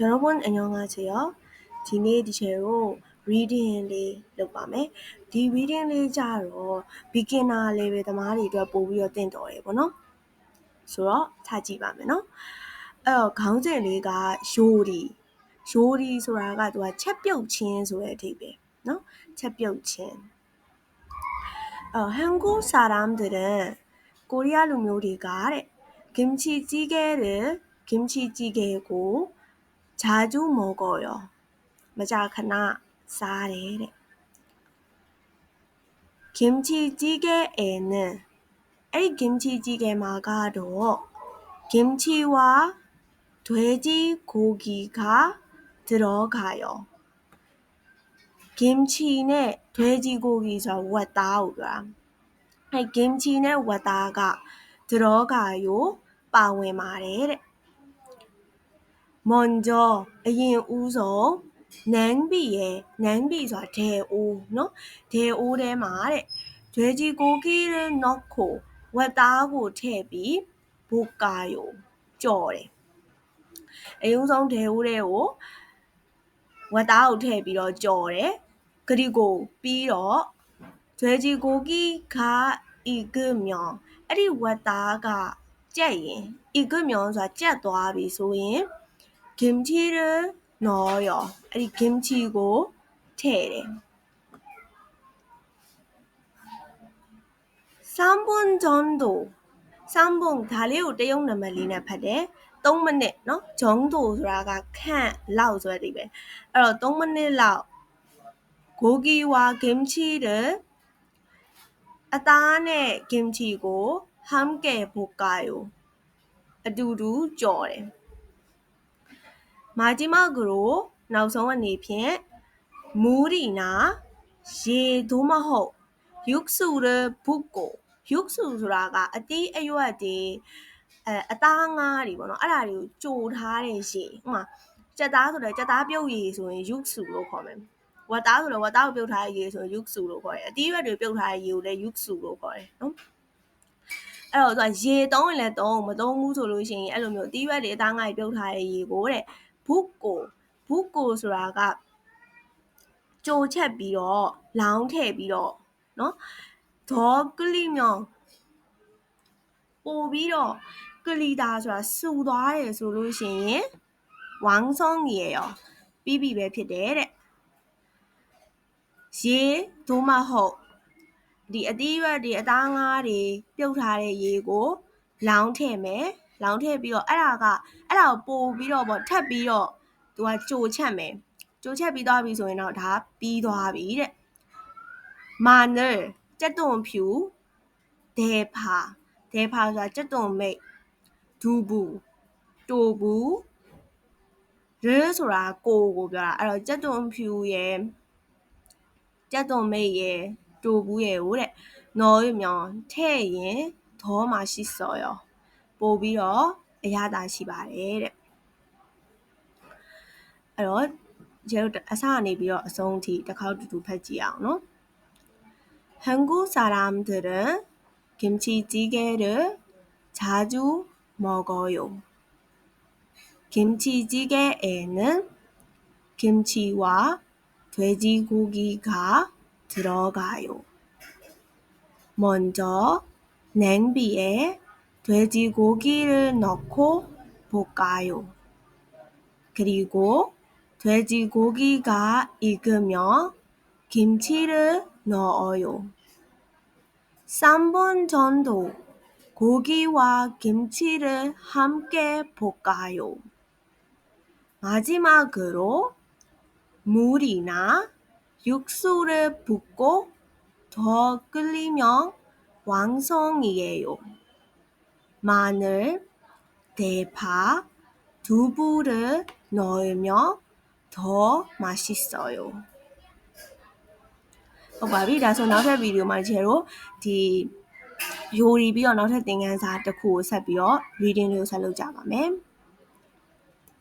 여러분 안녕하세요. ဒီနေ့ဒီချက်ကို reading လေးလုပ်ပါမယ်။ဒီ reading လေးကြတော့ beginner level သမားတွေအတွက်ပို့ပြီးတော့တင့်တော်တယ်ပေါ့နော်။ဆိုတော့ထားကြည့်ပါမယ်နော်။အဲ့တော့ခေါင်းစဉ်လေးက yori yori ဆိုတာကသူကချက်ပြုတ်ခြင်းဆိုတဲ့အဓိပ္ပာယ်နော်။ချက်ပြုတ်ခြင်း။အော် 한국 사람들은 코리아 လူမျိုးတွေကတဲ့ 김치 찌개를 김치찌개고 자주 먹어요. 머자카나 쌀에 김치찌개에는 이 김치찌개 마가로 김치와 돼지고기가 들어가요. 김치에 돼지고기가 왔다오가. 이 김치에 왔다가 들어가요. ပါဝင်ပါတယ်တဲ့ 먼저အရင်ဦးဆုံးနန်းဘီရဲ့နန်းဘီဆိုတာဒေအိုးနော်ဒေအိုးထဲမှာတဲ့ဂျွဲကြီးကိုကီရနော့ကိုဝက်သားကိုထည့်ပြီးဘူကာယိုကြော်တယ်အရင်ဆုံးဒေအိုးထဲကိုဝက်သားကိုထည့်ပြီးတော့ကြော်တယ်ဂရီကိုပြီးတော့ဂျွဲကြီးကိုကီခါဤကမြောင်အဲ့ဒီဝက်သားကကြက်ရင်ဤကမြောင်ဆိုတာကြက်သွားပြီဆိုရင် 김치를 넣어요. 아니 김치고 테레. 3분 정도 3분 다리ကိုတရုတ်နံပါတ်လေးနဲ့ဖတ်တယ်3မိနစ်เนาะ 정도 ဆိုတာကခန့်လောက်ဆိုတဲ့အဓိပ္ပာယ်အဲ့တော့3မိနစ်လောက် 고기와 김치를 အသားနဲ့ 김치 ကို 함께 볶아요 အတူတူကြော်တယ် မာဂျီမဂရိုနောက်ဆုံးအနေဖြင့်မူရီနာရေသို့မဟုတ်ယုစုရဘုကိုယုစုဆိုတာကအတီးအရွက်တွေအဲအသားငါးတွေပေါ့နော်အဲ့ဒါတွေကိုကြိုထားတဲ့ရေဥမာကြက်သားဆိုတော့ကြက်သားပြုတ်ရည်ဆိုရင်ယုစုလို့ခေါ်မယ်ဝက်သားဆိုတော့ဝက်သားကိုပြုတ်ထားတဲ့ရေဆိုရင်ယုစုလို့ခေါ်တယ်အတီးရွက်တွေပြုတ်ထားတဲ့ရေကိုလည်းယုစုလို့ခေါ်တယ်နော်အဲ့တော့သူကရေသုံးရင်လည်းသုံးမသုံးဘူးဆိုလို့ရှိရင်အဲ့လိုမျိုးအတီးရွက်တွေအသားငါးတွေပြုတ်ထားတဲ့ရေကိုတဲ့ ဘုကိုဘုကိုဆိုတာကကြိုချက်ပြီးတော့လောင်းထည့်ပြီးတော့เนาะဒေါ်ကလိမြောင်ပို့ပြီးတော့ကလီတာဆိုတာစူသွားတယ်ဆိုလို့ရှိရင်ဝမ်ဆောင်ရေရောပြီးပြီပဲဖြစ်တယ်တဲ့ရေဒိုးမဟုတ်ဒီအသီးရွက်တွေအသားငါးတွေပြုတ်ထားတဲ့ရေကို လောင်းထည့်မယ် လောင်းထည့်ပြီးတော့အဲ့ဒါကအဲ့ဒါကိုပို့ပြီးတော့ပေါ့ထပ်ပြီးတော့သူကကြိုချက်မယ်ကြိုချက်ပြီးသွားပြီဆိုရင်တော့ဒါပြီးသွားပြီတဲ့မာနယ်ကြက်သွန်ဖြူဒေဖာဒေဖာဆိုတာကြက်သွန်မိတ်ဒူဘူးတိုဘူးရဲဆိုတာကိုကိုပြောတာအဲ့တော့ကြက်သွန်ဖြူရဲ့ကြက်သွန်မိတ်ရဲ့တိုဘူးရဲ့ကိုတဲ့နော်ရမြောင်ထဲ့ရင်ဒေါ်မှရှိစော်ရော ပို့ပြီးတော့အရသာရှိပါတယ်တဲ့အဲ့တော့ကျဲတို့အစကနေပြီးတော့အဆုံးအထိတစ်ခေါက်တူတူဖတ်ကြည့်အောင်နော်한국 사람들은 김치찌개를 자주 먹어요. 김치찌개에는 김치와 돼지고기가 들어가요. 먼저 냉비에 돼지고기를 넣고 볶아요. 그리고 돼지고기가 익으면 김치를 넣어요. 3분 정도 고기와 김치를 함께 볶아요. 마지막으로 물이나 육수를 붓고 더 끓이면 완성이에요. 마늘, 대파, 두부를 넣으면 더 맛있어요. ဟုတ်ပါပြီဒါဆိုနောက်ထပ်ဗီဒီယိုမှာကျတော့ဒီယိုရီပြီးတော့နောက်ထပ်သင်ခန်းစာတစ်ခုကိုဆက်ပြီးတော့ reading လေးကိုဆက်လုပ်ကြပါမယ်။